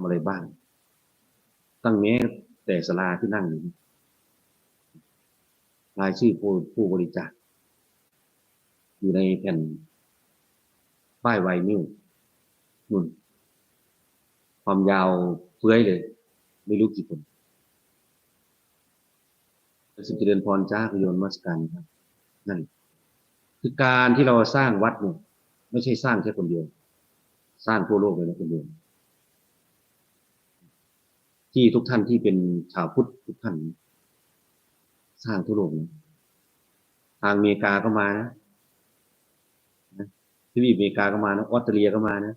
ำอะไรบ้าง ตั้งแม้แต่สลาที่นั่งอยู่นี่รายชื่อผู้ผู้บริจาคอยู่ในแผ่นป้ายไวนิวนุ่น ความยาวเฟื้อยเลย ไม่รู้กี่คนสุจริญพรจ้าพยนต์มัสการครับนั่นคือการที่เราสร้างวัดเนี่ยไม่ใช่สร้างแค่คนเดียว สร้างทั่วโลกเลยนะคนเดียว ที่ทุกท่านที่เป็นชาวพุทธทุกท่าน สร้างทั่วโลกนะทางอเมริกาก็มานะที่อเมริกาก็มานะออสเตรเลียก็มานะ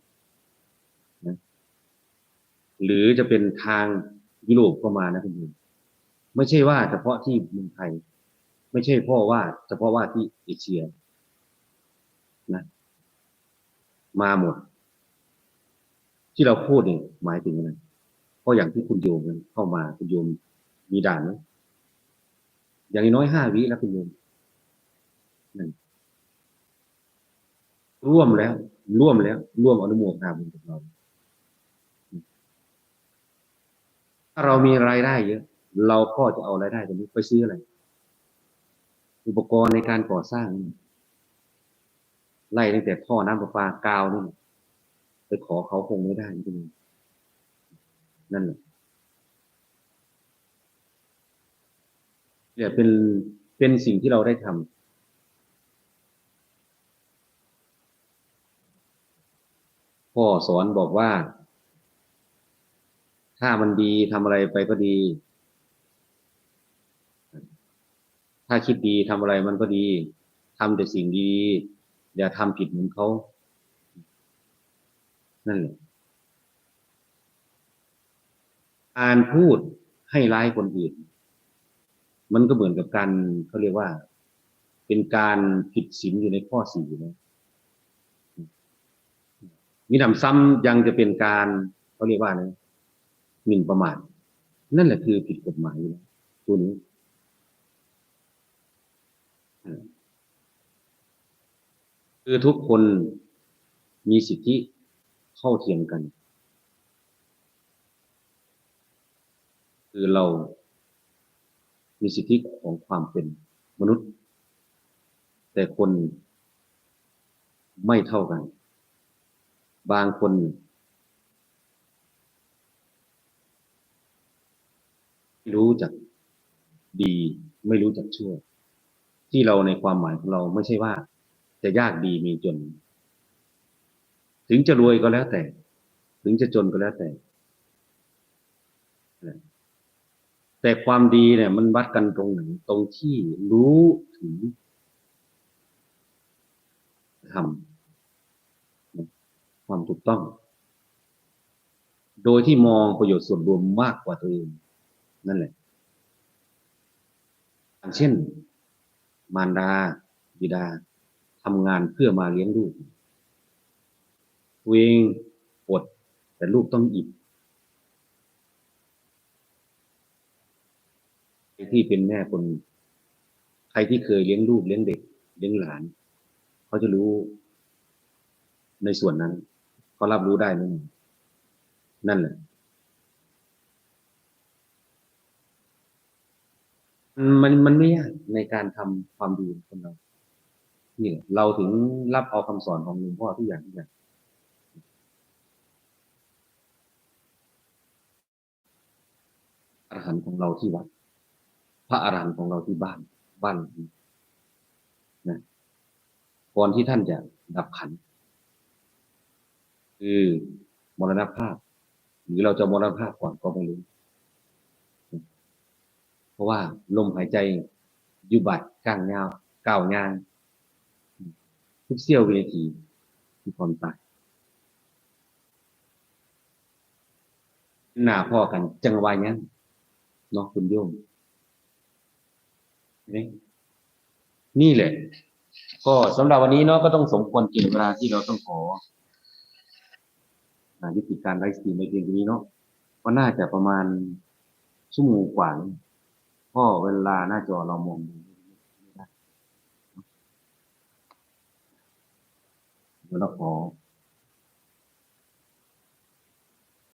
นะหรือจะเป็นทางยุโรปก็มานะคุณผู้ชมไม่ใช่ว่าเฉพาะที่เมืองไทย ไม่ใช่พราะว่าเฉพาะว่าที่เอเชียนะมาหมด ที่เราพูดเนี่ยหมายถึงอะไร เพราะอย่างที่คุณโยมเข้ามาคุณโยมมีด่านไหมอย่างน้อยห้าวิแล้วคุณโยมนั่นร่วมแล้ว ร่วมแล้ว ร่วมอนุโมทนาบุญกับเราถ้าเรามีรายได้เยอะ เราก็จะเอารายได้ตรงนี้ไปซื้ออะไร อุปกรณ์ในการก่อสร้างไล่ตั้งแต่ท่อน้ำประปากาวนี่ไปขอเขาคงไม่ได้จริงๆ นั่นแหละเนี่ยเป็นเป็นสิ่งที่เราได้ทำพ่อสอนบอกว่า ถ้ามันดีทำอะไรไปก็ดี ถ้าคิดดีทำอะไรมันก็ดีทำแต่สิ่งดี อย่าทำผิดเหมือนเขา นั่นแหละ การพูดให้ร้ายคนอื่น มันก็เหมือนกับการเขาเรียกว่า เป็นการผิดศีลอยู่ในข้อสี่นะมีนำซ้ำยังจะเป็นการเขาเรียกว่านะหมิ่นประมาทนั่นแหละคือผิดกฎหมายนะตัวนี้คือทุกคนมีสิทธิเท่าเทียมกัน คือเรา มีสิทธิของความเป็นมนุษย์ แต่คนไม่เท่ากัน บางคนรู้จักดีไม่รู้จักชั่ว ที่เราในความหมายของเราไม่ใช่ว่า จะยากดีมีจน ถึงจะรวยก็แล้วแต่ ถึงจะจนก็แล้วแต่ แต่ความดีเนี่ย มันวัดกันตรงไหนตรงที่รู้ถึงทำความถูกต้อง โดยที่มองประโยชน์ส่วนรวมมากกว่าตัวเอง นั่นแหละอย่างเช่น มารดาบิดาทำงานเพื่อมาเลี้ยงลูกตัวเองอดแต่ลูกต้องอิ่มใคร ที่เป็นแม่คน ใครที่เคยเลี้ยงลูกเลี้ยงเด็ก เลี้ยงหลาน เขาจะรู้ ในส่วนนั้นเขารับรู้ได้นั่นนั่นแหละมันมันไม่ยากในการทำความดีของเรานี่เราถึงรับเอาคำสอนของหลวงพ่อทุกอย่างทุกอย่างอรหันต์ของเราที่วัด ระอรหันต์ของเราที่บ้านบ้านนะก่อนที่ท่านจะดับขัน คือมรณภาพ หรือเราจะมรณภาพก่อนก็ไม่รู้ เพราะว่าลมหายใจยุบัดก้างเงาก้าวงานทุกเสี้ยววินาทีที่ความตายหน้าพ่อกันจังหวะนี้เนาะคุณโยม นี่แหละ ก็สำหรับวันนี้เนาะก็ต้องสมควรกินเวลาที่เราต้องขอยุติการไลฟ์สตรีมในเพียงนี้เนาะก็น่าจะประมาณชั่วโมงกว่าเพราะเวลาหน้าจอเรามองดูไม่ได้เดี๋ยวเราขอ